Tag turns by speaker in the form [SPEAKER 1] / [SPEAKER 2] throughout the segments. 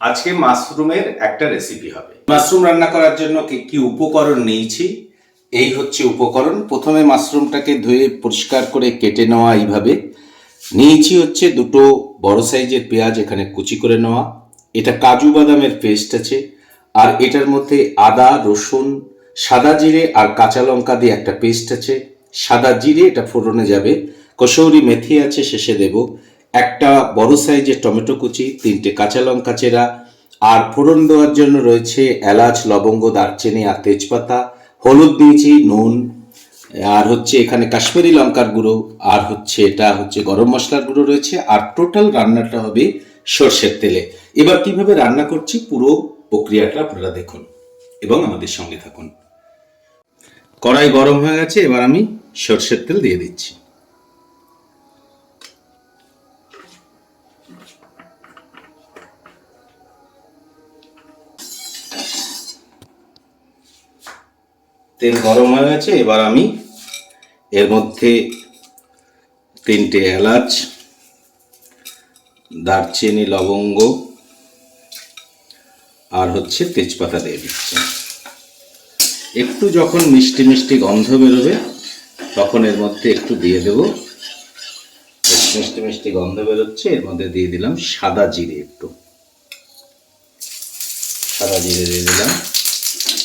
[SPEAKER 1] আজকে মাশরুমের একটা রেসিপি হবে। মাশরুম রান্না করার জন্য কি কি উপকরণ নিয়েছি? এই হচ্ছে উপকরণ। প্রথমে মাশরুমটাকে ধুয়ে পরিষ্কার করে কেটে নেওয়া এইভাবে। নিয়েছি হচ্ছে দুটো বড় সাইজের পেঁয়াজ, এখানে কুচি করে নেওয়া। এটা কাজু বাদামের পেস্ট আছে। আর এটার মধ্যে আদা, রসুন, সাদা জিরে আর কাঁচা লঙ্কা দিয়ে একটা পেস্ট আছে। সাদা জিরে এটা ফোড়নে যাবে। কসৌরি মেথি আছে, শেষে দেব। একটা বড় সাইজের টমেটো কুচি, তিনটে কাঁচা লঙ্কা চেরা, আর ফোড়ন দেওয়ার জন্য রয়েছে এলাচ, লবঙ্গ, দারচিনি আর তেজপাতা, হলুদ দিয়েছি, নুন, আর হচ্ছে এখানে কাশ্মীরি লঙ্কার গুঁড়ো, আর হচ্ছে এটা হচ্ছে গরম মশলার গুঁড়ো রয়েছে, আর টোটাল রান্নাটা হবে সর্ষের তেলে। এবার কীভাবে রান্না করছি পুরো প্রক্রিয়াটা আপনারা দেখুন এবং আমাদের সঙ্গে থাকুন। কড়াই গরম হয়ে গেছে, এবার আমি সর্ষের তেল দিয়ে দিচ্ছি। তেল গরম হয়ে গেছে, এবার আমি এর মধ্যে তিনটে এলাচ, দারচিনি, লবঙ্গ আর হচ্ছে তেজপাতা দিয়ে দিচ্ছি। একটু যখন মিষ্টি মিষ্টি গন্ধ বেরোবে, তখন এর মধ্যে একটু দিয়ে দেব। মিষ্টি মিষ্টি গন্ধ বেরোচ্ছে, এর মধ্যে দিয়ে দিলাম সাদা জিরে একটু। সাদা জিরে দিয়ে দিলাম।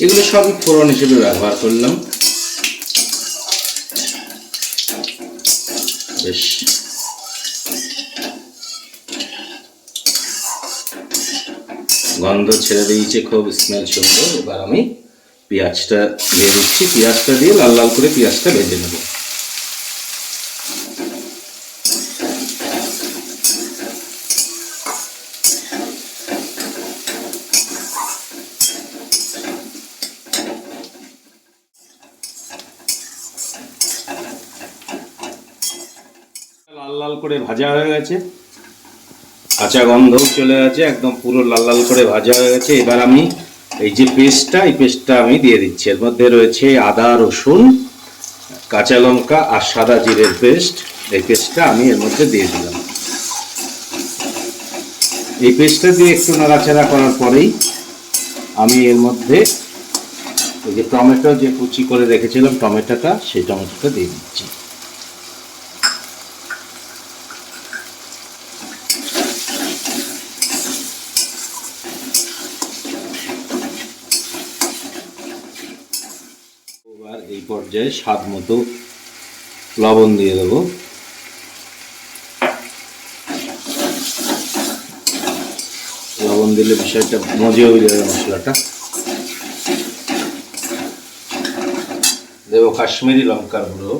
[SPEAKER 1] এগুলো সবই ফোড়ন হিসেবে ব্যবহার করলাম। বেশ। গন্ধ ছেড়ে দিয়েছে, খুব স্মেল সুন্দর। এবার আমি পেঁয়াজটা দিয়ে দিচ্ছি। পেঁয়াজটা দিয়ে লাল লাল করে পেঁয়াজটা ভেজে নেব লাল লাল করে ভাজা হয়ে গেছে। কাঁচা গন্ধও চলে গেছে, একদম পুরো লাল লাল করে ভাজা হয়ে গেছে। এবার আমি এই যে পেস্টটা, এই পেস্টটা আমি দিয়ে দিচ্ছি। এর মধ্যে রয়েছে আদা, রসুন, কাঁচা লঙ্কা আর সাদা জিরের পেস্ট। এই পেস্টটা আমি এর মধ্যে দিয়ে দিলাম। এই পেস্টটা দিয়ে একটু নাড়াচাড়া করার পরেই আমি এর মধ্যে ওই যে টমেটো, যে কুচি করে রেখেছিলাম টমেটোটা, সেই টমেটোটা দিয়ে দিচ্ছি। এবার এই পর্যায়ে স্বাদ মতো লবণ দিয়ে দেবো। লবণ দিলে বিষয়টা মজা হয়ে যাবে মশলাটা। দেবো কাশ্মীরি লঙ্কার গুঁড়ো।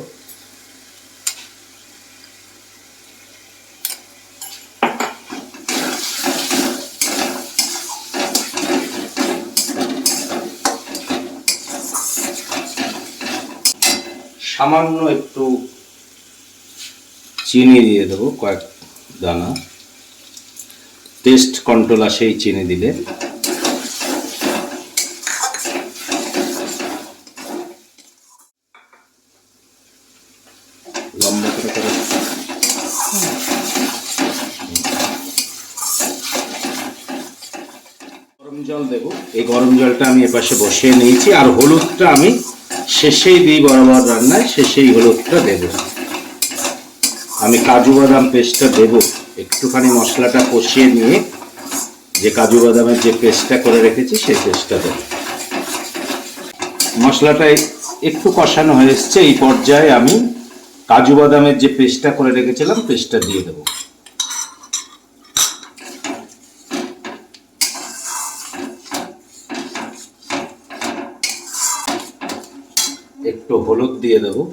[SPEAKER 1] সামান্য একটু চিনি দিয়ে দেবো, কয়েক দানা। টেস্ট কন্ট্রোল আসে এই চিনি দিলে। করে। গরম জল দেবো। এই গরম জলটা আমি এপাশে বসিয়ে নিয়েছি, আর হলুদটা আমি শেষেই দিই বরাবর রান্নায়, শেষেই হলুদটা দেব। আমি কাজু বাদাম পেস্টটা দেব। একটুখানি মশলাটা কষিয়ে নিয়ে যে কাজু বাদামের যে পেস্টটা করে রেখেছি, সেই পেস্টটা দেব। মশলাটা একটু কষানো হয়ে এসছে, এই পর্যায়ে আমি কাজু বাদামের যে পেস্টটা করে রেখেছিলাম, পেস্টটা দিয়ে দেবো একটু হলুদ দিয়ে দেবো।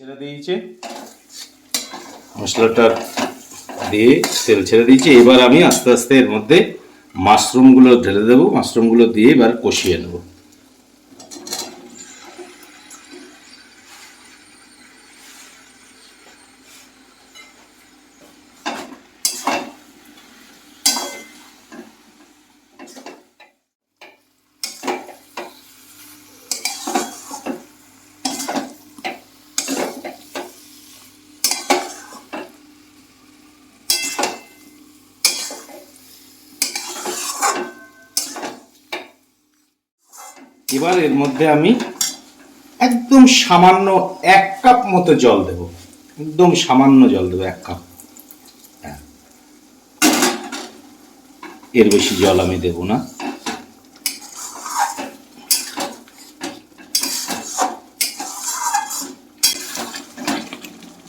[SPEAKER 1] ছেড়ে দিয়েছে। মশলাটা দিয়ে তেল ছেড়ে দিয়েছি। এবার আমি আস্তে আস্তে এর মধ্যে মাশরুমগুলো ঢেলে দেবো। মাশরুমগুলো দিয়ে এবার কষিয়ে নেব। এবার এর মধ্যে আমি একদম সামান্য এক কাপ মতো জল দেব। একদম সামান্য জল দেবো, এক কাপ। হ্যাঁ। এর বেশি জল আমি দেব না।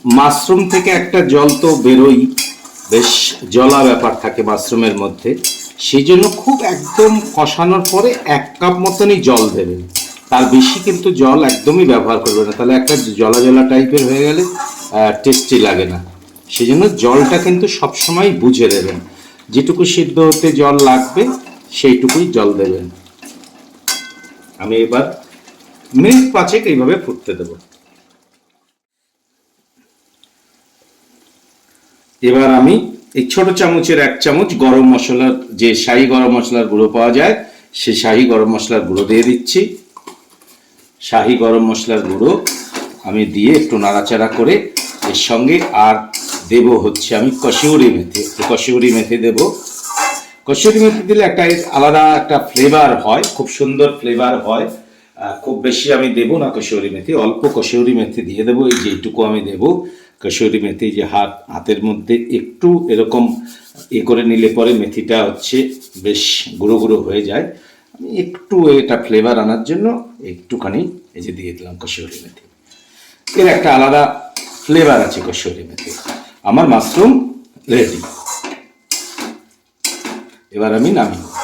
[SPEAKER 1] মাশরুম থেকে একটা জল তো বেরোই। বেশ জলা ব্যাপার থাকে মাশরুমের মধ্যে। সেই জন্য খুব একদম কষানোর পরে এক কাপ মতনই জল দেবেন তার বেশি কিন্তু জল একদমই ব্যবহার করবে না। তাহলে একটা জলা জলা টাইপের হয়ে গেলে টেস্টি লাগে না। সেই জন্য জলটা কিন্তু সবসময় বুঝে দেবেন যেটুকু সিদ্ধ হতে জল লাগবে, সেইটুকুই জল দেবেন। আমি এবার মিনিট পাঁচেক এইভাবে ফুটতে দেবো। এবার আমি এই ছোট চামচের এক চামচ গরম মশলার যে শাহি গরম মশলার গুঁড়ো পাওয়া যায়, সে শাহি গরম মশলার গুঁড়ো দিয়ে দিচ্ছি। শাহি গরম মশলার গুঁড়ো আমি দিয়ে একটু নাড়াচাড়া করে এর সঙ্গে আর দেব হচ্ছে আমি কশিউরি মেথি। কশিউরি মেথি দেব। কশিউরি মেথি দিলে একটা আলাদা একটা ফ্লেভার হয়, খুব সুন্দর ফ্লেভার হয়। খুব বেশি আমি দেব না কশিউরি মেথি, অল্প কশিউরি মেথি দিয়ে দেবো, এই যেটুকু আমি দেব। কশিউরি মেথি যে হাত, হাতের মধ্যে একটু এরকম এ করে নিলে পরে মেথিটা হচ্ছে বেশ গুঁড়ো গুঁড়ো হয়ে যায়। আমি একটু এটা ফ্লেভার আনার জন্য একটুখানি এই যে দিয়ে দিলাম কশিউরি মেথি। এর একটা আলাদা ফ্লেভার আছে কশিউরি মেথি। আমার মাশরুম রেডি এবার আমি নামিয়ে।